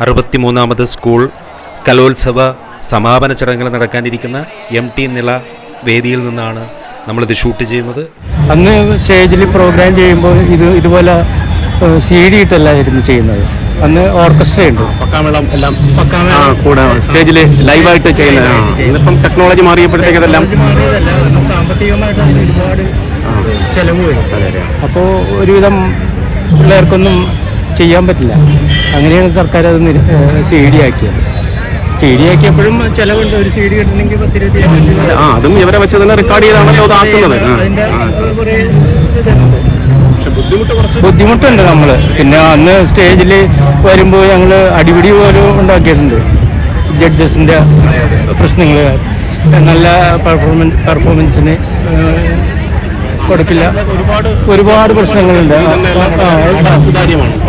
അറുപത്തിമൂന്നാമത് school കലോത്സവ സമാപന ചടങ്ങുകൾ നടക്കാനിരിക്കുന്ന എം ടി നില വേദിയിൽ നിന്നാണ് നമ്മളിത് ഷൂട്ട് ചെയ്യുന്നത്. അന്ന് സ്റ്റേജിൽ പ്രോഗ്രാം ചെയ്യുമ്പോൾ ഇത് ഇതുപോലെ സി ഡി ഇട്ടല്ലായിരുന്നു ചെയ്യുന്നത്. അന്ന് ഓർക്കസ്ട്ര ഉണ്ട്. പക്കാമേളം എല്ലാം ആ കൂടെ സ്റ്റേജിൽ ലൈവായിട്ട് ചെയ്യുന്ന ആ, ഇന്നിപ്പം ടെക്നോളജി മാറിയപ്പോഴത്തേക്കതെല്ലാം സാമ്പത്തികമായിട്ട് ഒരുപാട് ചെലവ് വരും. അപ്പോൾ ഒരുവിധം പിള്ളേർക്കൊന്നും ചെയ്യാൻ പറ്റില്ല. അങ്ങനെയാണ് സർക്കാർ അത് സി ഡി ആക്കിയത്. സി ഡി ആക്കിയപ്പോഴും ചിലവുണ്ട്. ഒരു സി ഡി കിട്ടണമെങ്കിൽ പത്തിരുപത്തി ആ അതും ഇവരെ വെച്ച് തന്നെ റെക്കോർഡ് ചെയ്താണല്ലോ അത് ആക്കുന്നത്. ആ, അതിന്റെ ആ. കുറേ ഇതുണ്ട്. പക്ഷെ ബുദ്ധിമുട്ട് കുറച്ച് ബുദ്ധിമുട്ടുണ്ട് നമ്മൾ പിന്നെ അന്ന് സ്റ്റേജിൽ വരുമ്പോൾ ഞങ്ങൾ അടിപിടി പോലും ഉണ്ടാക്കിയിട്ടുണ്ട്. ജഡ്ജസിന്റെ പ്രശ്നങ്ങൾ നല്ല പെർഫോമൻസ് പെർഫോമൻസിന് കൊടുക്കില്ല ഒരുപാട് ഒരുപാട് പ്രശ്നങ്ങളുണ്ട്.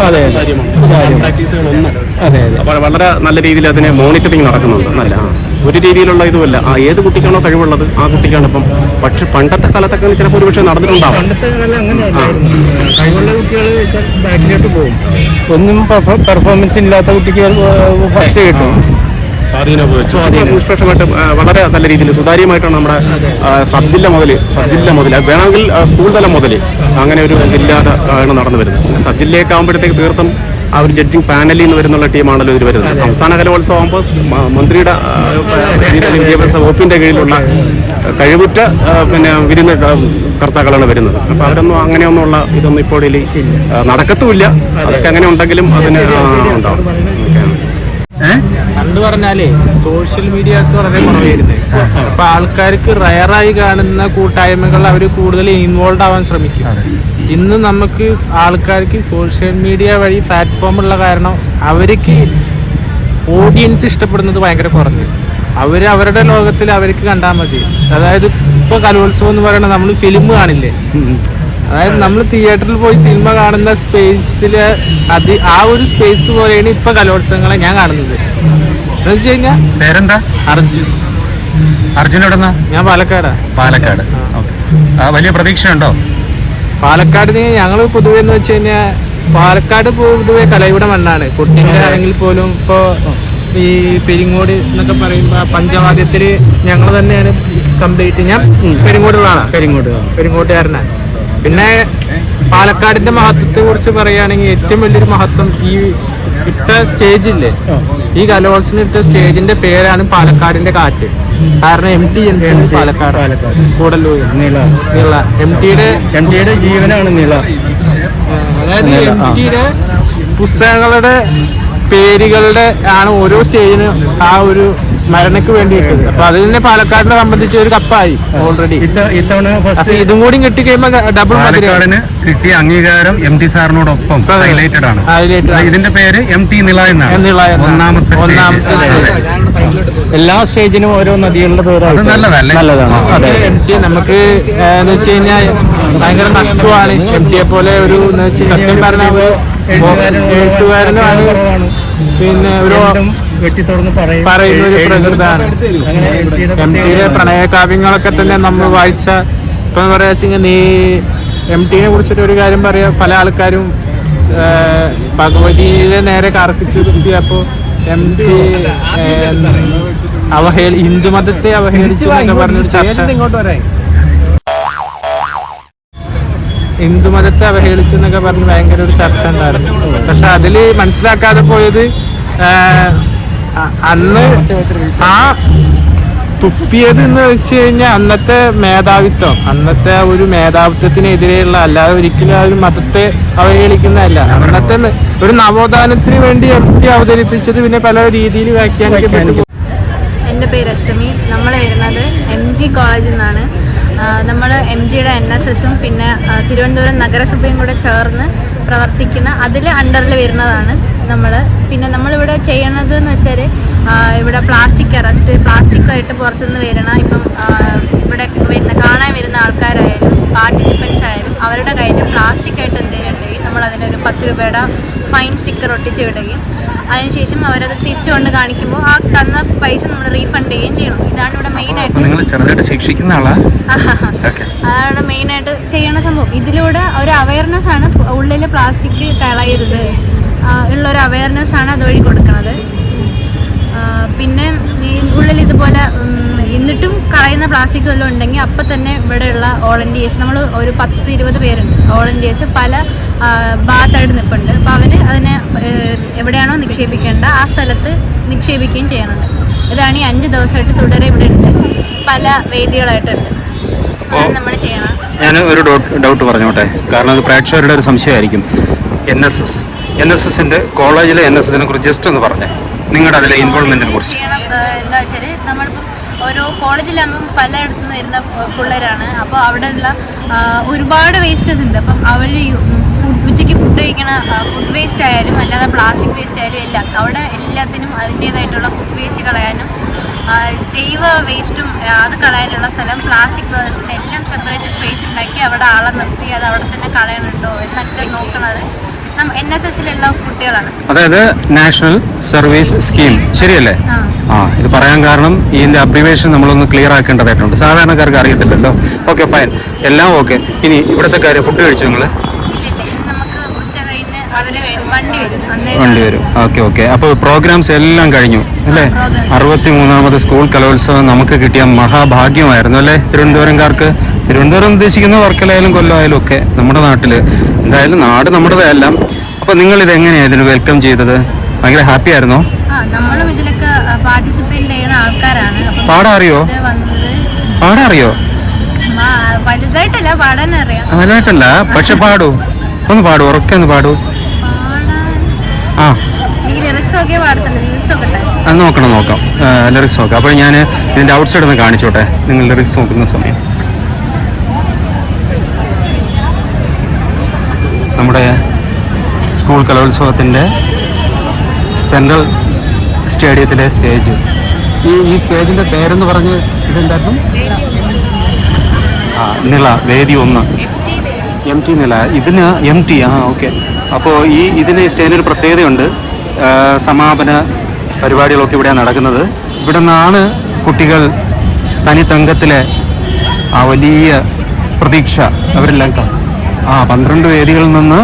അതെ പ്രാക്ടീസുകളൊന്നും അതെ വളരെ നല്ല രീതിയിൽ അതിനെ മോണിറ്ററിങ് നടക്കുന്നുണ്ട്. നല്ല ഒരു രീതിയിലുള്ള ഇതുമല്ല. ആ ഏത് കുട്ടിക്കാണോ കഴിവുള്ളത് ആ കുട്ടിക്കാണ് ഇപ്പം പക്ഷെ പണ്ടത്തെ കാലത്തൊക്കെ ചിലപ്പോൾ ഒരുപക്ഷെ നടന്നിട്ടുണ്ടാവും. പണ്ടത്തെ കാലം അങ്ങനെയല്ലായിരുന്നു കഴിവുള്ള കുട്ടികൾ ബാക്കിലോട്ട് പോകും. ഒന്നും പെർഫോമൻസ് ഇല്ലാത്ത കുട്ടിക്ക് ഫസ്റ്റ് കിട്ടും. സ്വാധീനം നിഷ്പക്ഷമായിട്ട് വളരെ നല്ല രീതിയിൽ സുതാര്യമായിട്ടാണ് നമ്മുടെ സബ് ജില്ല മുതൽ സബ് ജില്ല മുതൽ വേണമെങ്കിൽ സ്കൂൾ തലം മുതൽ അങ്ങനെ ഒരു ഇതില്ലാതെ ആണ് നടന്നു വരുന്നത്. സബ് ജില്ലയൊക്കെ ആകുമ്പോഴത്തേക്ക് തീർത്തും ആ ഒരു ജഡ്ജിങ് പാനലിൽ നിന്ന് വരുന്നുള്ള ടീമാണല്ലോ ഇത് വരുന്നത്. സംസ്ഥാന കലോത്സവം ആകുമ്പോൾ മന്ത്രിയുടെ വിദ്യാഭ്യാസ വകുപ്പിന്റെ കീഴിലുള്ള കഴിവുറ്റ പിന്നെ വിരുന്ന് കർത്താക്കളാണ് വരുന്നത്. അപ്പോൾ അവരൊന്നും അങ്ങനെയൊന്നുമുള്ള ഇതൊന്നും ഇപ്പോൾ ഇതിൽ നടക്കത്തുമില്ല. അതൊക്കെ അങ്ങനെ ഉണ്ടെങ്കിലും അതിന് ഉണ്ടാവും. പണ്ട് പറഞ്ഞാലേ സോഷ്യൽ മീഡിയാസ് വളരെ കുറവായിരുന്നു. അപ്പൊ ആൾക്കാർക്ക് റയറായി കാണുന്ന കൂട്ടായ്മകൾ അവർ കൂടുതൽ ഇൻവോൾവ് ആവാൻ ശ്രമിക്കും. ഇന്ന് നമുക്ക് ആൾക്കാർക്ക് സോഷ്യൽ മീഡിയ വഴി പ്ലാറ്റ്ഫോം ഉള്ള കാരണം അവർക്ക് ഓഡിയൻസ് ഇഷ്ടപ്പെടുന്നത് ഭയങ്കര കുറഞ്ഞു. അവർ അവരുടെ ലോകത്തിൽ അവർക്ക് കണ്ടാൽ മതി. അതായത് ഇപ്പൊ കലോത്സവം എന്ന് പറയുന്നത് നമ്മൾ ഫിലിം കാണില്ലേ? അതായത് നമ്മൾ തിയേറ്ററിൽ പോയി സിനിമ കാണുന്ന സ്പേസിൽ അത് ആ ഒരു സ്പേസ് പോലെയാണ് ഇപ്പൊ കലോത്സവങ്ങളെ ഞാൻ കാണുന്നത്. പേരെന്താ? അർജുൻ. അർജുൻ എവിടെന്നാ? ഞാൻ പാലക്കാടാ. പാലക്കാട്. വലിയ പ്രതീക്ഷയുണ്ടോ? പാലക്കാടിന് ഞങ്ങൾ പൊതുവെ എന്ന് വെച്ച് കഴിഞ്ഞാൽ പാലക്കാട് പൊതുവെ കലയുടെ മണ്ണാണ്. കുട്ടികളാണെങ്കിൽ പോലും ഇപ്പോ ഈ പെരിങ്ങോട് എന്നൊക്കെ പറയുമ്പോ പഞ്ചവാദ്യത്തിൽ ഞങ്ങൾ തന്നെയാണ് കംപ്ലീറ്റ് ഞാൻ പെരിങ്ങോടുള്ള ആളാണ് കരിങ്ങോട്ട് പെരിങ്ങോട്ടുകാരനാണ് പിന്നെ പാലക്കാടിന്റെ മഹത്വത്തെ കുറിച്ച് പറയുകയാണെങ്കിൽ ഏറ്റവും വലിയൊരു മഹത്വം ഈ ഇട്ട സ്റ്റേജില്ലേ ഈ കലോത്സവം ഇട്ട സ്റ്റേജിന്റെ പേരാണ് പാലക്കാടിന്റെ കാറ്റ്. കാരണം എം ടി ജനിച്ചത് പാലക്കാട്. കൂടല്ലൂർ നീള നീള എം ടിയുടെ എം ടിയുടെ ജീവനാണ് നീള അതായത് എം ടിയുടെ പുസ്തകങ്ങളുടെ പേരുകളുടെ ആണ് ഓരോ സ്റ്റേജിനും ആ ഒരു സ്മരണയ്ക്ക് വേണ്ടിയിട്ട് അപ്പൊ അതിൽ തന്നെ പാലക്കാടിനെ സംബന്ധിച്ച് ഒരു കപ്പായി ഓൾറെഡി ഇത്തവണ ഫസ്റ്റ് ഇതും കൂടി കിട്ടി കഴിയുമ്പോ ഡബിൾ പാലക്കാടിന് കിട്ടിയ അംഗീകാരം എം ടി സാറിനോടൊപ്പം ഹൈലൈറ്റഡ് ആണ്. Highlighted ഇതിന്റെ പേര് എം ടി നില എന്നാണ്. ഒന്നാമത്തെ. എല്ലാ സ്റ്റേജിനും ഓരോ നദികളുടെ പേരാണ് നല്ലതാണ്. നല്ലതാണ് അതെ. എം ടി നമുക്ക് എന്ന് വെച്ച് കഴിഞ്ഞാൽ ഭയങ്കര നഷ്ടമാണ് എം ടിയെ പോലെ ഒരു സത്യം പറഞ്ഞാൽ എഴുത്തുകാരനുമാണ് പിന്നെ ഒരു വെട്ടി തുറന്ന് പറയും പറയുന്ന ഒരു പ്രകൃതാണ് എം പ്രത്യേകത. പ്രണയകാവ്യങ്ങളൊക്കെ തന്നെ നമ്മൾ വായിച്ച ഇപ്പൊ പറയാ വെച്ചാൽ നീ എം ടിനെ കുറിച്ചിട്ട് ഒരു കാര്യം പറയാ. പല ആൾക്കാരും ഭഗവതിയെ നേരെ കറപ്പിച്ചു നിർത്തിയപ്പോ എം ടി അവഹേളി ഹിന്ദുമതത്തെ അവഹേളിച്ചു എന്നൊക്കെ പറഞ്ഞൊരു ചർച്ച ഹിന്ദുമതത്തെ അവഹേളിച്ചു എന്നൊക്കെ പറഞ്ഞ് ഭയങ്കര ഒരു ചർച്ച ഉണ്ടായിരുന്നു. പക്ഷെ അതിൽ മനസ്സിലാക്കാതെ പോയത് അന്ന് ആ തുപ്പിയത് എന്ന് വെച്ച് കഴിഞ്ഞാൽ അന്നത്തെ മേധാവിത്വം അന്നത്തെ ഒരു മേധാവിത്വത്തിനെതിരെയുള്ള അല്ലാതെ ഒരിക്കലും ആ ഒരു മതത്തെ അവഹേളിക്കുന്നതല്ല. അന്നത്തെ ഒരു നവോത്ഥാനത്തിന് വേണ്ടി എത്തി അവതരിപ്പിച്ചത് പിന്നെ പല രീതിയിൽ വ്യാഖ്യാനിക്കപ്പെട്ടു എന്റെ പേര് അഷ്ടമി. നമ്മൾ എം ജി കോളേജിൽ നിന്നാണ്. നമ്മൾ എം ജിയുടെ എൻ എസ് എസും പിന്നെ തിരുവനന്തപുരം നഗരസഭയും കൂടെ ചേർന്ന് പ്രവർത്തിക്കുന്ന അതിൽ അണ്ടറിൽ വരുന്നതാണ് നമ്മൾ പിന്നെ നമ്മളിവിടെ ചെയ്യണത് എന്ന് വെച്ചാൽ ഇവിടെ പ്ലാസ്റ്റിക് അറസ്റ്റ് പ്ലാസ്റ്റിക് ആയിട്ട് പുറത്തുനിന്ന് വരണം ഇപ്പം ഇവിടെ വരുന്ന കാണാൻ വരുന്ന ആൾക്കാരായാലും പാർട്ടിസിപ്പൻസ് ആയാലും അവരുടെ കയ്യിൽ പ്ലാസ്റ്റിക് ആയിട്ട് എന്തെങ്കിലും ഉണ്ടെങ്കിൽ നമ്മൾ പത്ത് രൂപയുടെ ഫൈൻ സ്റ്റിക്കർ ഒട്ടിച്ച് വിടുകയും അതിനുശേഷം അവരത് തിരിച്ചു കൊണ്ട് കാണിക്കുമ്പോൾ ആ തന്ന പൈസ നമ്മൾ റീഫണ്ട് ചെയ്യുകയും ചെയ്യണം. ഇതാണ് ഇവിടെ മെയിൻ ആയിട്ട് നിങ്ങൾ ചെറുതായിട്ട് ശിക്ഷിക്കുന്ന അതാണ് ആയിട്ട് ചെയ്യണ സംഭവം. ഇതിലൂടെ ഒരു അവയർനെസ് ആണ് ഉള്ളിൽ പ്ലാസ്റ്റിക് കളയരുത്. ഉള്ള ഒരു അവയർനെസ് ആണ് അതുവഴി കൊടുക്കുന്നത് പിന്നെ ഉള്ളിൽ ഇതുപോലെ എന്നിട്ടും കളയുന്ന പ്ലാസ്റ്റിക് വല്ലതും ഉണ്ടെങ്കിൽ അപ്പം തന്നെ ഇവിടെയുള്ള വോളണ്ടിയേഴ്സ് നമ്മൾ ഒരു പത്ത് ഇരുപത് പേരുണ്ട്. വോളണ്ടിയേഴ്സ് പല ഭാഗത്തായിട്ട് നിൽപ്പുണ്ട് അപ്പോൾ അവർ അതിനെ എവിടെയാണോ നിക്ഷേപിക്കേണ്ട ആ സ്ഥലത്ത് നിക്ഷേപിക്കുകയും ചെയ്യുന്നുണ്ട്. ഇതാണ് ഈ അഞ്ച് ദിവസമായിട്ട് തുടരെ ഇവിടെ ഉണ്ട്. പല വേദികളായിട്ടുണ്ട്. നമ്മൾ ചെയ്യണം. ഞാൻ ഒരു ഡൗട്ട് പറഞ്ഞോട്ടെ? കാരണം അത് പ്രേക്ഷകരുടെ ഒരു സംശയമായിരിക്കും. N S S N S എസിന്റെ കോളേജിലെ എൻ എസ് എസിനെ കുറിച്ച് ജസ്റ്റ് ഒന്ന് പറഞ്ഞേ. നിങ്ങളുടെ അതിലെ ഇൻവോൾവ്മെന്റിനെ കുറിച്ച് എന്താ വെച്ചാൽ നമ്മളിപ്പം ഓരോ കോളേജിലാകുമ്പം പലയിടത്തു നിന്ന് വരുന്ന പിള്ളേരാണ്. അപ്പോൾ അവിടെയുള്ള ഒരുപാട് വേസ്റ്റേഴ്സ് ഉണ്ട്. അപ്പം അവർ ഫുഡ് ഉച്ചയ്ക്ക് ഫുഡ് കഴിക്കണ ഫുഡ് വേസ്റ്റ് ആയാലും അല്ലാതെ പ്ലാസ്റ്റിക് വേസ്റ്റ് ആയാലും എല്ലാം അവിടെ എല്ലാത്തിനും അതിന്റേതായിട്ടുള്ള ഫുഡ് വേസ്റ്റ് കളയാനും ജൈവ വേസ്റ്റും അത് കളയാനുള്ള സ്ഥലം പ്ലാസ്റ്റിക് വേസ്റ്റിന് എല്ലാം സെപ്പറേറ്റ് സ്പേസ് ഉണ്ടാക്കി അവിടെ ആളെ നിർത്തി അത് അവിടെ തന്നെ കളയണുണ്ടോ എന്നൊക്കെ നോക്കണത് എൻ എസ് എസിലുള്ള കുട്ടികളാണ്. അതായത് നാഷണൽ സർവീസ് സ്കീം ശരിയല്ലേ? ആ. ഇത് പറയാൻ കാരണം ഇതിന്റെ അബ്രിവേഷൻ നമ്മളൊന്ന് ക്ലിയർ ആക്കേണ്ടതായിട്ടുണ്ട്. സാധാരണക്കാർക്ക് അറിയത്തില്ലല്ലോ. ഓക്കെ ഫൈൻ എല്ലാം ഓക്കെ ഇനി ഇവിടുത്തെ കാര്യം ഫുഡ് കഴിച്ചു നിങ്ങൾ വണ്ടി വരും. ഓക്കെ ഓക്കെ അപ്പോൾ പ്രോഗ്രാംസ് എല്ലാം കഴിഞ്ഞു അല്ലേ. അറുപത്തി മൂന്നാമത് സ്കൂൾ കലോത്സവം നമുക്ക് കിട്ടിയ മഹാഭാഗ്യമായിരുന്നു അല്ലേ? തിരുവനന്തപുരംകാർക്ക്. തിരുവനന്തപുരം ഉദ്ദേശിക്കുന്ന വർക്കലായാലും കൊല്ലമായാലും ഒക്കെ നമ്മുടെ നാട്ടിൽ എന്തായാലും നാട് നമ്മുടേതല്ല അപ്പോൾ നിങ്ങൾ ഇത് എങ്ങനെയാണ് ഇതിന് വെൽക്കം ചെയ്തത്? ഭയങ്കര ഹാപ്പി ആയിരുന്നോ? പാടാറിയോ? ആ, വലുതായിട്ടല്ല പക്ഷെ പാടൂ. ഒന്ന് പാടൂ ഉറക്കെ ഒന്ന് പാടൂ. ആ. നോക്കണം നോക്കാം. ലിറിക്സ് നോക്കാം. അപ്പോൾ ഞാൻ ഇതിന്റെ ഔട്ട്സൈഡ് ഒന്ന് കാണിച്ചോട്ടെ? നിങ്ങൾ ലിറിക്സ് നോക്കുന്ന സമയം. നമ്മുടെ സ്കൂൾ കലോത്സവത്തിന്റെ സെൻട്രൽ സ്റ്റേഡിയത്തിലെ സ്റ്റേജ്. ഈ ഈ സ്റ്റേജിന്റെ പേരെന്ന് പറഞ്ഞ് ഇതെന്തായിരുന്നു? ആ നില വേദി ഒന്ന്. എം ടി നില ഇതിന് എം ടി ആ ഓക്കെ. അപ്പോൾ ഈ ഇതിന് ഈ സ്റ്റേജിനൊരു പ്രത്യേകതയുണ്ട്. സമാപന പരിപാടികളൊക്കെ ഇവിടെയാണ് നടക്കുന്നത്. ഇവിടെ നിന്നാണ് കുട്ടികൾ തനി തങ്കത്തിലെ ആ വലിയ പ്രതീക്ഷ അവരെല്ലാം ക- ആ പന്ത്രണ്ട് വേദികളിൽ നിന്ന്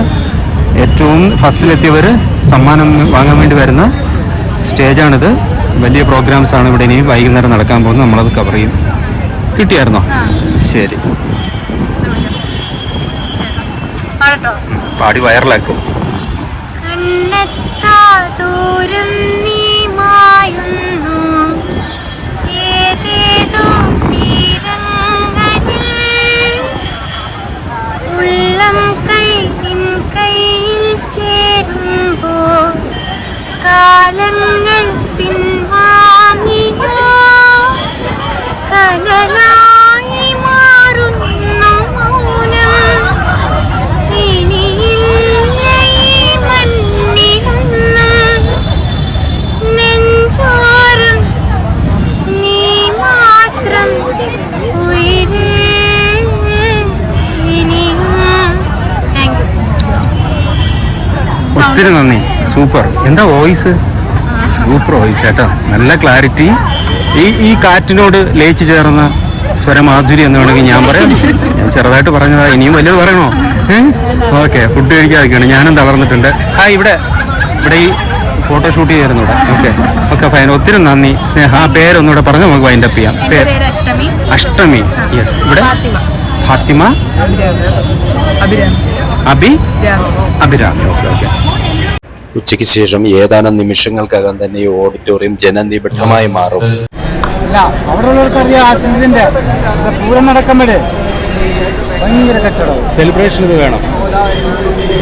ഏറ്റവും ഫസ്റ്റിലെത്തിയവർ സമ്മാനം വാങ്ങാൻ വേണ്ടി വരുന്ന സ്റ്റേജാണിത്. വലിയ പ്രോഗ്രാംസ് ആണ് ഇവിടെ ഇനി വൈകുന്നേരം നടക്കാൻ പോകുന്നത്. നമ്മളത് കവർ ചെയ്യും. കിട്ടിയായിരുന്നോ? ശരി. പാടി വൈറലാക്കും. കണ്ണെത്താ നീ മായുന്നു സൂപ്പർ എന്താ വോയിസ് സൂപ്പർ വോയിസ് കേട്ടോ നല്ല ക്ലാരിറ്റി ഈ ഈ കാറ്റിനോട് ലയിച്ചു ചേർന്ന സ്വരമാധുരി എന്ന് വേണമെങ്കിൽ ഞാൻ പറയാം. ഞാൻ ചെറുതായിട്ട് പറഞ്ഞതാ. ഇനിയും വലിയത് പറയണോ? ഓക്കെ. ഫുഡ് കഴിക്കാതൊക്കെയാണ് ഞാനും തളർന്നിട്ടുണ്ട് ആ ഇവിടെ. ഇവിടെ ഈ ഫോട്ടോഷൂട്ട് ഷൂട്ട് ഇവിടെ. ഓക്കെ. ഓക്കെ ഫൈൻ ഒത്തിരി നന്ദി സ്നേഹ. ആ പേരൊന്നുകൂടെ പറഞ്ഞ് നമുക്ക് വൈൻഡ് അപ്പ് ചെയ്യാം. പേര്? അഷ്ടമി. അഷ്ടമി. യെസ് ഇവിടെ? ഫാത്തിമ. ഫാത്തിമ? അബി അഭിരാമി. Okay okay. ഉച്ചയ്ക്ക് ശേഷം ഏതാനും നിമിഷങ്ങൾക്കകം തന്നെ ഈ ഓഡിറ്റോറിയം ജനനിബിഡമായി മാറും. അല്ല അവിടെ ഉള്ളവർക്ക് അറിയാം ആ ഇതിന്റെ പൂരം നടക്കുമ്പോഴേ ഭയങ്കര കച്ചവടം. സെലിബ്രേഷൻ ഇത് വേണം.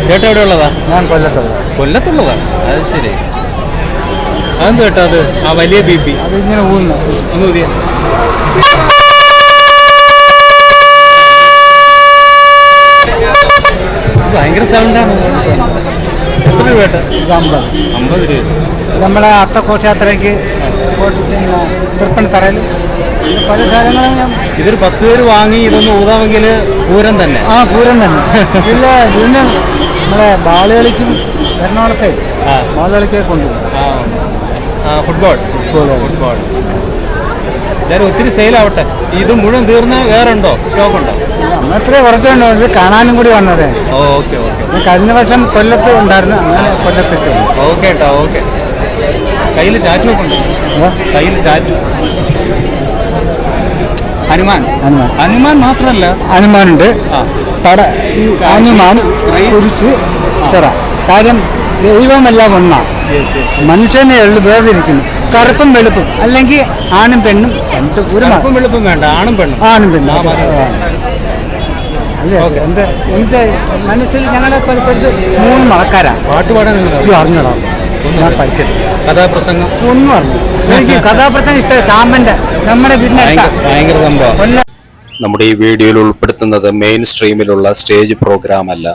ചേട്ടാ എവിടെ ഉള്ളതാ ഞാൻ കൊല്ലത്തുള്ള കൊല്ലത്തുള്ളതാണ് അത് ശരി. അതെന്ത് കേട്ടോ അത്? ആ വലിയ ബി പി. അതിങ്ങനെ ഊന്ന്. ഒന്ന് ഊതിയ. ഭയങ്കര സൗണ്ടാണ് എത്ര രൂപ കേട്ടോ ഇത് അമ്പത് അമ്പത് രൂപ. നമ്മളെ അത്ത ഘോഷയാത്രയ്ക്ക് കോട്ടി പിന്നെ തൃപ്പണിത്തറയിൽ പല കാര്യങ്ങളും ഞാൻ ഇതൊരു പത്ത് പേര് വാങ്ങി ഇതൊന്ന് ഊതാമെങ്കിൽ പൂരം തന്നെ. ആ പൂരം തന്നെ. ഇല്ല പിന്നെ നമ്മളെ ബാൾ കളിക്കും എറണാകുളത്തെ ആ. ബാൾ കളിക്കെ കൊണ്ടുപോകും. ആ ഫുട്ബോൾ. ഫുട്ബോൾ. ഫുട്ബോൾ. എന്തായാലും ഒത്തിരി സെയിലാവട്ടെ ഇത് മുഴുവൻ തീർന്ന് വേറെ ഉണ്ടോ? സ്റ്റോക്ക് ഉണ്ടോ? അത്രേ കുറച്ചുണ്ടോ ഇത് കാണാനും കൂടി വന്നതേ. Okay okay. കഴിഞ്ഞ വർഷം കൊല്ലത്ത് ഉണ്ടായിരുന്നു. അങ്ങനെ കൊല്ലത്ത് ഓക്കെ കേട്ടോ ഓക്കെ. കയ്യിൽ ചാറ്റു ഉണ്ട്? കയ്യിൽ ചാറ്റു ഹനുമാൻ. ഹനുമാൻ. ഹനുമാൻ മാത്രമല്ല ഹനുമാനുണ്ട്. പട ഹനുമാൻ കുരിശ് തറ. കാര്യം ദൈവമെല്ലാം ഒന്നാ. യെസ് യെസ് മനുഷ്യനെ എള്ളു വേർതിരിക്കുന്നു കറുപ്പും വെളുപ്പും. അല്ലെങ്കിൽ ആണും പെണ്ണും. രണ്ട് ഒരു വെളുപ്പും വേണ്ട ആണും പെണ്ണും. ആണും പെണ്ണും. അല്ലേ? എന്റെ എന്റെ മനസ്സിൽ ഞങ്ങളുടെ പരിസരത്ത് മൂന്ന് മണക്കാരാ. പാട്ട് പാടാൻ അയ്യോ അറിഞ്ഞോടാ. ഞാൻ പഠിച്ചിട്ടില്ല. കഥാപ്രസംഗം? ഒന്നും അറിഞ്ഞു എനിക്ക് കഥാപ്രസംഗം ഇഷ്ടം സാമന്റെ നമ്മുടെ ഭയങ്കര സംഭവം. നമ്മുടെ ഈ വീഡിയോയിൽ ഉൾപ്പെടുത്തുന്നത് മെയിൻ സ്ട്രീമിലുള്ള സ്റ്റേജ് പ്രോഗ്രാം അല്ല.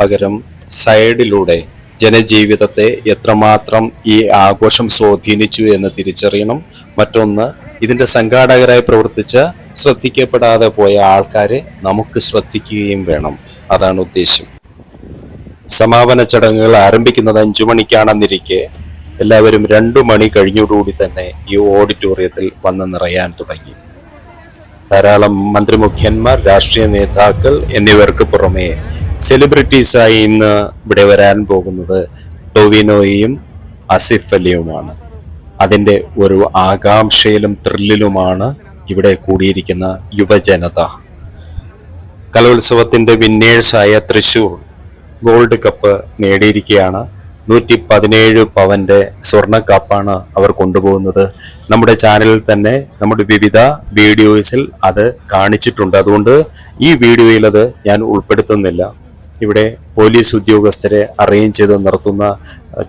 പകരം സൈഡിലൂടെ ജനജീവിതത്തെ എത്രമാത്രം ഈ ആഘോഷം സ്വാധീനിച്ചു എന്ന് തിരിച്ചറിയണം. മറ്റൊന്ന് ഇതിന്റെ സംഘാടകരായി പ്രവർത്തിച്ച ശ്രദ്ധിക്കപ്പെടാതെ പോയ ആൾക്കാരെ നമുക്ക് ശ്രദ്ധിക്കുകയും വേണം. അതാണ് ഉദ്ദേശം. സമാപന ചടങ്ങുകൾ ആരംഭിക്കുന്നത് അഞ്ചു മണിക്കാണെന്നിരിക്കെ എല്ലാവരും രണ്ടു മണി കഴിഞ്ഞോടുകൂടി തന്നെ ഈ ഓഡിറ്റോറിയത്തിൽ വന്ന് നിറയാൻ തുടങ്ങി. ധാരാളം മന്ത്രിമുഖ്യന്മാർ രാഷ്ട്രീയ നേതാക്കൾ എന്നിവർക്ക് പുറമെ സെലിബ്രിറ്റീസായി ഇന്ന് ഇവിടെ വരാൻ പോകുന്നത് ടൊവിനോയും അസിഫ് അലിയുമാണ്. അതിന്റെ ഒരു ആകാംക്ഷയിലും ത്രില്ലിലുമാണ് ഇവിടെ കൂടിയിരിക്കുന്ന യുവജനത. കലോത്സവത്തിന്റെ വിന്നേഴ്സായ തൃശൂർ ഗോൾഡ് കപ്പ് നേടിയിരിക്കുകയാണ്. നൂറ്റി പതിനേഴ് പവന്റെ സ്വർണ കപ്പാണ് അവർ കൊണ്ടുപോകുന്നത്. നമ്മുടെ ചാനലിൽ തന്നെ നമ്മുടെ വിവിധ വീഡിയോസിൽ അത് കാണിച്ചിട്ടുണ്ട്. അതുകൊണ്ട് ഈ വീഡിയോയിൽ അത് ഞാൻ ഉൾപ്പെടുത്തുന്നില്ല. ഇവിടെ പോലീസ് ഉദ്യോഗസ്ഥരെ അറേഞ്ച് ചെയ്ത് നിർത്തുന്ന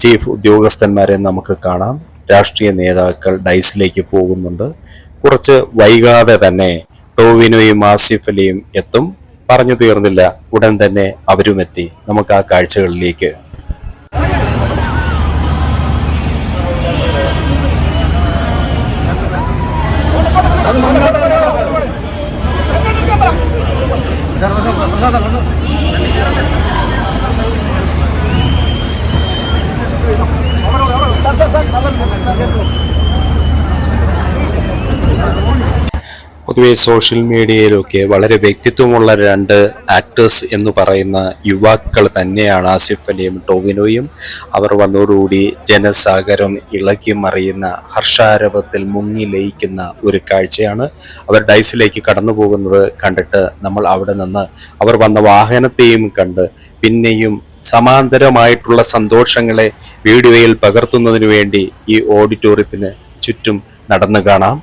ചീഫ് ഉദ്യോഗസ്ഥന്മാരെ നമുക്ക് കാണാം. രാഷ്ട്രീയ നേതാക്കൾ ഡൈസിലേക്ക് പോകുന്നുണ്ട്. കുറച്ച് വൈകാതെ തന്നെ ടോവിനോയും ആസിഫ് അലിയും എത്തും. പറഞ്ഞു തീർന്നില്ല. ഉടൻ തന്നെ അവരും എത്തി നമുക്ക് ആ കാഴ്ചകളിലേക്ക് പൊതുവെ സോഷ്യൽ മീഡിയയിലൊക്കെ വളരെ വ്യക്തിത്വമുള്ള രണ്ട് ആക്ടേഴ്സ് എന്ന് പറയുന്ന യുവാക്കൾ തന്നെയാണ് ആസിഫ് അലിയും ടോവിനോയും. അവർ വന്നതോടുകൂടി ജനസാഗരം ഇളക്കി മറിയുന്ന ഹർഷാരവത്തിൽ മുങ്ങി ലയിക്കുന്ന ഒരു കാഴ്ചയാണ് അവർ ഡൈസിലേക്ക് കടന്നു പോകുന്നത് കണ്ടിട്ട് നമ്മൾ അവിടെ നിന്ന്. അവർ വന്ന വാഹനത്തെയും കണ്ട് പിന്നെയും സമാന്തരമായിട്ടുള്ള സന്തോഷങ്ങളെ വീഡിയോയിൽ പകർത്തുന്നതിന് വേണ്ടി ഈ ഓഡിറ്റോറിയത്തിന് ചുറ്റും നടന്നു കാണാം.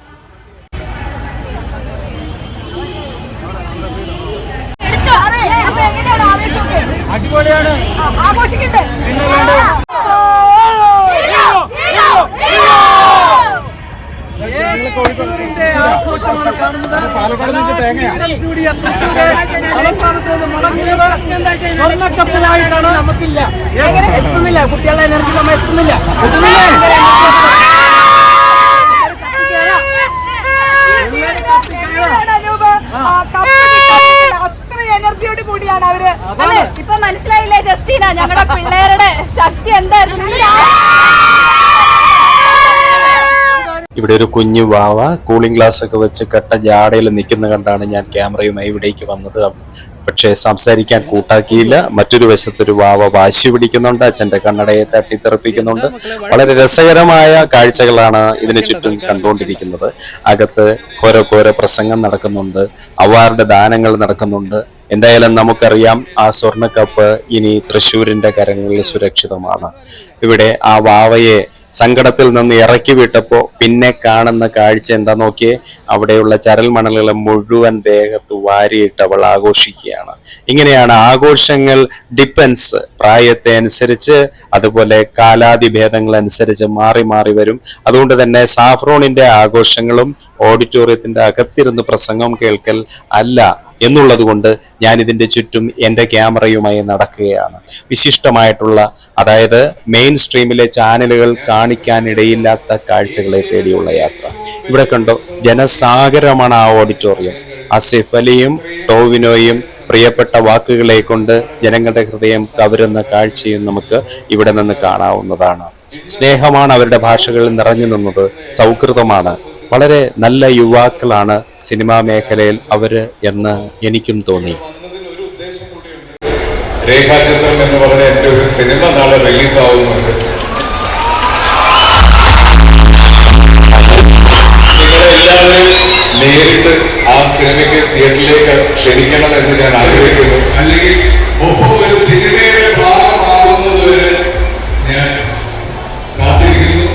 അടിപൊളിയാണ്. ആഘോഷിക്കണ്ടേ? പാലക്കാട് നിന്ന് തേങ്ങയാണ്. സ്വർണക്കപ്പലായിട്ടാണ് നമുക്കില്ല. എത്തുന്നില്ല. കുട്ടികളുടെ എനർജി നമ്മൾ എത്തുന്നില്ല. എത്തുന്നില്ല. കൂടിയാണ് അവർ. അല്ലേ? ഇപ്പൊ മനസ്സിലായില്ലേ ജസ്റ്റീന? ഞങ്ങളുടെ പിള്ളേരുടെ ശക്തി എന്തായിരുന്നു? ഇവിടെ ഒരു കുഞ്ഞു വാവ കൂളിംഗ് ഗ്ലാസ് ഒക്കെ വെച്ച് കട്ട ജാടയിൽ നിൽക്കുന്ന കണ്ടാണ് ഞാൻ ക്യാമറയുമായി ഇവിടേക്ക് വന്നത്. പക്ഷേ സംസാരിക്കാൻ കൂട്ടാക്കിയില്ല. മറ്റൊരു വശത്തൊരു വാവ വാശി പിടിക്കുന്നുണ്ട് അച്ഛന്റെ കണ്ണടയെ തട്ടിത്തെറിപ്പിക്കുന്നുണ്ട്. വളരെ രസകരമായ കാഴ്ചകളാണ് ഇതിനു ചുറ്റും കണ്ടുകൊണ്ടിരിക്കുന്നത്. അകത്ത് കോരോ കോരോ പ്രസംഗം നടക്കുന്നുണ്ട്. അവാർഡ് ദാനങ്ങൾ നടക്കുന്നുണ്ട്. എന്തായാലും നമുക്കറിയാം ആ സ്വർണക്കപ്പ് ഇനി തൃശ്ശൂരിന്റെ കരങ്ങളിൽ സുരക്ഷിതമാണ്. ഇവിടെ ആ വാവയെ സങ്കടത്തിൽ നിന്ന് ഇറക്കി വിട്ടപ്പോ പിന്നെ കാണുന്ന കാഴ്ച എന്താ നോക്കിയേ? അവിടെയുള്ള ചരൽ മണലുകളെ മുഴുവൻ ദേഹത്ത് വാരിയിട്ട് അവൾ ആഘോഷിക്കുകയാണ്. ഇങ്ങനെയാണ് ആഘോഷങ്ങൾ ഡിപ്പെൻസ് പ്രായത്തെ അനുസരിച്ച് അതുപോലെ കാലാതിഭേദങ്ങൾ അനുസരിച്ച് മാറി മാറി വരും. അതുകൊണ്ട് തന്നെ സാഫ്രോണിന്റെ ആഘോഷങ്ങളും ഓഡിറ്റോറിയത്തിന്റെ അകത്തിരുന്ന് പ്രസംഗം കേൾക്കൽ അല്ല എന്നുള്ളത് കൊണ്ട് ഞാൻ ഇതിന്റെ ചുറ്റും എന്റെ ക്യാമറയുമായി നടക്കുകയാണ്. വിശിഷ്ടമായിട്ടുള്ള അതായത് മെയിൻ സ്ട്രീമിലെ ചാനലുകൾ കാണിക്കാനിടയില്ലാത്ത കാഴ്ചകളെ തേടിയുള്ള യാത്ര. ഇവിടെ കണ്ടോ ജനസാഗരമാണ് ആ ഓഡിറ്റോറിയം അസിഫ് അലിയും ടോവിനോയും പ്രിയപ്പെട്ട വാക്കുകളെ കൊണ്ട് ജനങ്ങളുടെ ഹൃദയം കവരുന്ന കാഴ്ചയും നമുക്ക് ഇവിടെ നിന്ന് കാണാവുന്നതാണ്. സ്നേഹമാണ് അവരുടെ ഭാഷകളിൽ നിറഞ്ഞു നിന്നത്. സൗഹൃദമാണ് വളരെ നല്ല യുവാക്കളാണ് സിനിമാ മേഖലയിൽ അവർ എന്ന് എനിക്കും തോന്നി. രേഖാചിത്രം എന്ന് പറഞ്ഞ എന്റെ ഒരു സിനിമ നാളെ റിലീസ് ആവുന്നുണ്ട് നിങ്ങളെല്ലാവരും നേരിട്ട് ആ സിനിമയ്ക്ക് തിയേറ്ററിലേക്ക് ക്ഷണിക്കണം എന്ന് ഞാൻ ആഗ്രഹിക്കുന്നു. അല്ലെങ്കിൽ ഒരു സിനിമയുടെ ഭാഗമാകുന്നതുവരെ ഞാൻ കാത്തിരിക്കുന്നു.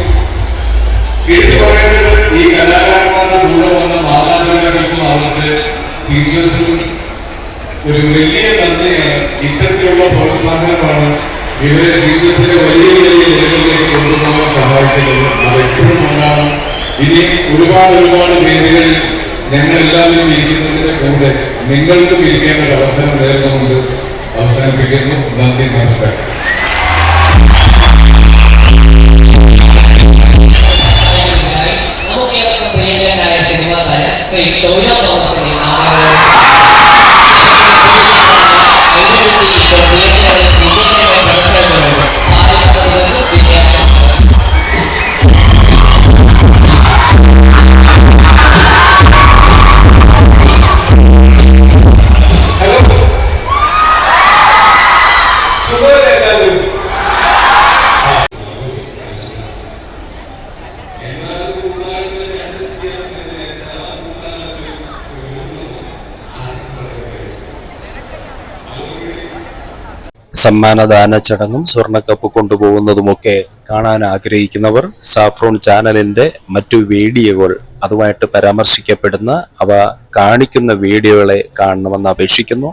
സമ്മാനദാന ചടങ്ങും സ്വർണക്കപ്പ് കൊണ്ടുപോകുന്നതുമൊക്കെ കാണാൻ ആഗ്രഹിക്കുന്നവർ സാഫ്രോൺ ചാനലിന്റെ മറ്റു വീഡിയോകൾ അതുമായിട്ട് പരാമർശിക്കപ്പെടുന്ന അവ കാണിക്കുന്ന വീഡിയോകളെ കാണണമെന്ന് അപേക്ഷിക്കുന്നു.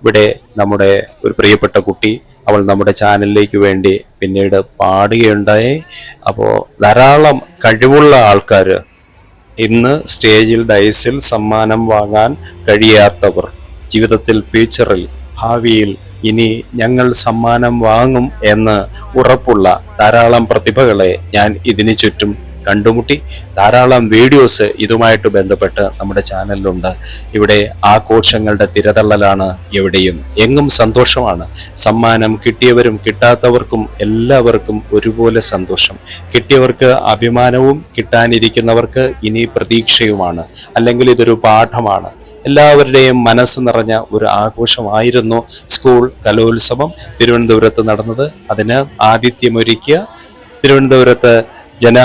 ഇവിടെ നമ്മുടെ ഒരു പ്രിയപ്പെട്ട കുട്ടി അവൾ നമ്മുടെ ചാനലിലേക്ക് വേണ്ടി പിന്നീട് പാടുകയുണ്ടായി. അപ്പോൾ ധാരാളം കഴിവുള്ള ആൾക്കാർ ഇന്ന് സ്റ്റേജിൽ ഡൈസിൽ സമ്മാനം വാങ്ങാൻ കഴിയാത്തവർ ജീവിതത്തിൽ ഫ്യൂച്ചറിൽ ഭാവിയിൽ ഇനി ഞങ്ങൾ സമ്മാനം വാങ്ങും എന്ന് ഉറപ്പുള്ള ധാരാളം പ്രതിഭകളെ ഞാൻ ഇതിനു ചുറ്റും കണ്ടുമുട്ടി. ധാരാളം വീഡിയോസ് ഇതുമായിട്ട് ബന്ധപ്പെട്ട് നമ്മുടെ ചാനലിലുണ്ട്. ഇവിടെ ആഘോഷങ്ങളുടെ തിരതള്ളലാണ് എവിടെയും. എങ്ങും സന്തോഷമാണ്. സമ്മാനം കിട്ടിയവരും കിട്ടാത്തവർക്കും എല്ലാവർക്കും ഒരുപോലെ സന്തോഷം. കിട്ടിയവർക്ക് അഭിമാനവും കിട്ടാനിരിക്കുന്നവർക്ക് ഇനി പ്രതീക്ഷയുമാണ്. അല്ലെങ്കിൽ ഇതൊരു പാഠമാണ്. എല്ലാവരുടെയും മനസ്സ് നിറഞ്ഞ ഒരു ആഘോഷമായിരുന്നു സ്കൂൾ കലോത്സവം. തിരുവനന്തപുരത്ത് നടന്നത്. അതിന് ആതിഥ്യമൊരുക്കിയ തിരുവനന്തപുരത്ത് ജന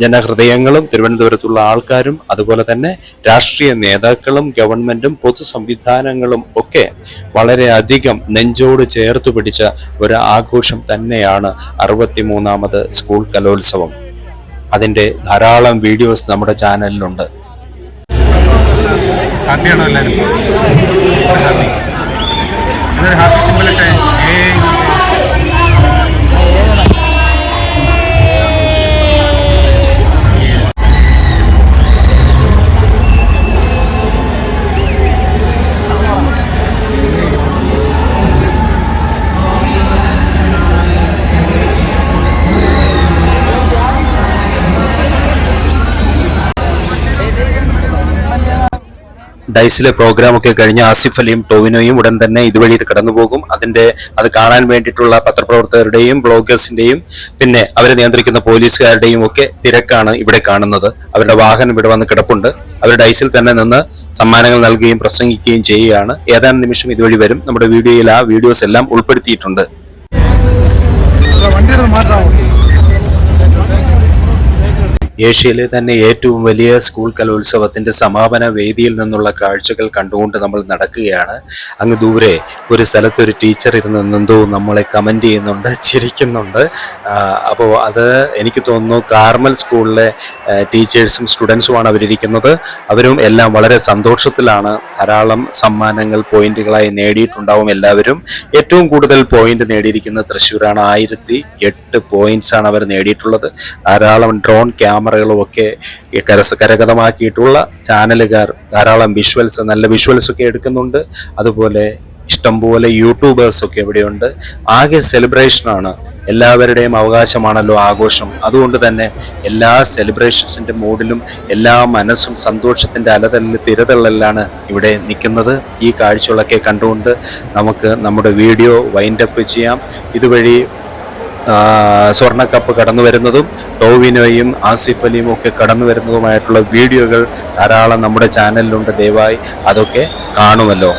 ജനഹൃദയങ്ങളും തിരുവനന്തപുരത്തുള്ള ആൾക്കാരും അതുപോലെ തന്നെ രാഷ്ട്രീയ നേതാക്കളും ഗവൺമെന്റും പൊതു സംവിധാനങ്ങളും ഒക്കെ വളരെയധികം നെഞ്ചോട് ചേർത്ത് പിടിച്ച ഒരു ആഘോഷം തന്നെയാണ് അറുപത്തിമൂന്നാമത് സ്കൂൾ കലോത്സവം. അതിന്റെ ധാരാളം വീഡിയോസ് നമ്മുടെ ചാനലിലുണ്ട്. ഹാപ്പിയാണോ എല്ലാവരും ഹാപ്പി ഹാപ്പി സിമ്പിളൊക്കെ ഡൈസിലെ പ്രോഗ്രാം ഒക്കെ കഴിഞ്ഞ് ആസിഫ് അലിയും ടോവിനോയും ഉടൻ തന്നെ ഇതുവഴി കടന്നു പോകും അതിന്റെ അത് കാണാൻ വേണ്ടിയിട്ടുള്ള പത്രപ്രവർത്തകരുടെയും ബ്ലോഗേഴ്സിന്റെയും പിന്നെ അവരെ നിയന്ത്രിക്കുന്ന പോലീസുകാരുടെയും ഒക്കെ തിരക്കാണ് ഇവിടെ കാണുന്നത്. അവരുടെ വാഹനം ഇവിടെ വന്ന് കിടപ്പുണ്ട്. അവരുടെ ഐസിൽ തന്നെ നിന്ന് സമ്മാനങ്ങൾ നൽകുകയും പ്രസംഗിക്കുകയും ചെയ്യുകയാണ്. ഏതാനും നിമിഷം ഇതുവഴി വരും. നമ്മുടെ വീഡിയോയിൽ ആ വീഡിയോസ് എല്ലാം ഉൾപ്പെടുത്തിയിട്ടുണ്ട്. ഏഷ്യയിലെ തന്നെ ഏറ്റവും വലിയ സ്കൂൾ കലോത്സവത്തിന്റെ സമാപന വേദിയിൽ നിന്നുള്ള കാഴ്ചകൾ കണ്ടുകൊണ്ട് നമ്മൾ നടക്കുകയാണ്. അങ്ങ് ദൂരെ ഒരു സ്ഥലത്തൊരു ടീച്ചർ ഇരുന്ന് നിന്നോ നമ്മളെ കമന്റ് ചെയ്യുന്നുണ്ട് ചിരിക്കുന്നുണ്ട്. അപ്പോൾ അത് എനിക്ക് തോന്നുന്നു കാർമൽ സ്കൂളിലെ ടീച്ചേഴ്സും സ്റ്റുഡൻസുമാണ് അവരിരിക്കുന്നത്. അവരും എല്ലാം വളരെ സന്തോഷത്തിലാണ്. ധാരാളം സമ്മാനങ്ങൾ പോയിന്റുകളായി നേടിയിട്ടുണ്ടാവും എല്ലാവരും. ഏറ്റവും കൂടുതൽ പോയിന്റ് നേടിയിരിക്കുന്നത് തൃശ്ശൂരാണ്. ആയിരത്തി എട്ട് ആണ് അവർ നേടിയിട്ടുള്ളത്. ധാരാളം ഡ്രോൺ ക്യാമറകളും ഒക്കെ കരസ കരഗതമാക്കിയിട്ടുള്ള ചാനലുകാർ ധാരാളം വിഷ്വൽസ് നല്ല വിഷ്വൽസ് ഒക്കെ എടുക്കുന്നുണ്ട്. അതുപോലെ ഇഷ്ടംപോലെ യൂട്യൂബേഴ്സ് ഒക്കെ ഇവിടെയുണ്ട്. ആകെ സെലിബ്രേഷനാണ് എല്ലാവരുടെയും അവകാശമാണല്ലോ ആഘോഷം. അതുകൊണ്ട് തന്നെ എല്ലാ സെലിബ്രേഷൻസിന്റെ മൂഡിലും എല്ലാ മനസ്സും സന്തോഷത്തിന്റെ അലതല്ലിൽ തിരതള്ളലാണ് ഇവിടെ നിൽക്കുന്നത്. ഈ കാഴ്ചകളൊക്കെ കണ്ടുകൊണ്ട് നമുക്ക് നമ്മുടെ വീഡിയോ വൈൻഡപ്പ് ചെയ്യാം. ഇതുവഴി സ്വർണക്കപ്പ് കടന്നു വരുന്നതും ടോവിനോയും ആസിഫ് അലിയും ഒക്കെ കടന്നു വരുന്നതുമായിട്ടുള്ള വീഡിയോകൾ ധാരാളം നമ്മുടെ ചാനലിലുണ്ട്. ദയവായി അതൊക്കെ കാണുമല്ലോ.